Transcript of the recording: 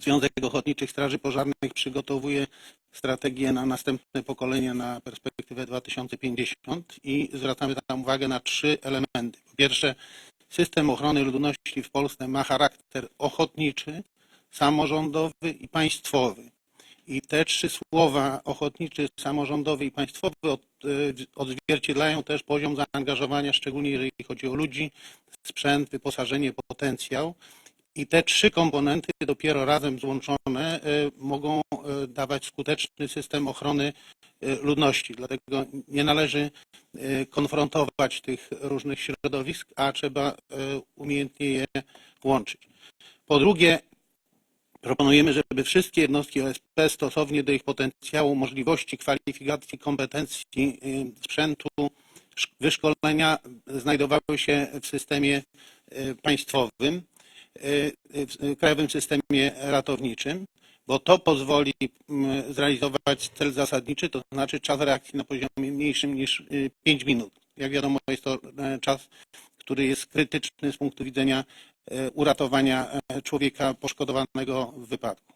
Związek Ochotniczych Straży Pożarnych przygotowuje strategię na następne pokolenia na perspektywę 2050 i zwracamy tam uwagę na trzy elementy. Po pierwsze, system ochrony ludności w Polsce ma charakter ochotniczy, samorządowy i państwowy. I te trzy słowa ochotniczy, samorządowy i państwowy y, odzwierciedlają też poziom zaangażowania, szczególnie jeżeli chodzi o ludzi, sprzęt, wyposażenie, potencjał. I te trzy komponenty dopiero razem złączone y, mogą y, dawać skuteczny system ochrony y, ludności. Dlatego nie należy konfrontować tych różnych środowisk, a trzeba umiejętnie je łączyć. Po drugie, proponujemy, żeby wszystkie jednostki OSP stosownie do ich potencjału, możliwości, kwalifikacji, kompetencji, sprzętu, szk- wyszkolenia znajdowały się w systemie państwowym, w krajowym systemie ratowniczym, bo to pozwoli mm, zrealizować cel zasadniczy, to znaczy czas reakcji na poziomie mniejszym niż 5 minut. Jak wiadomo, jest to e, czas, który jest krytyczny z punktu widzenia e, uratowania e, człowieka poszkodowanego w wypadku.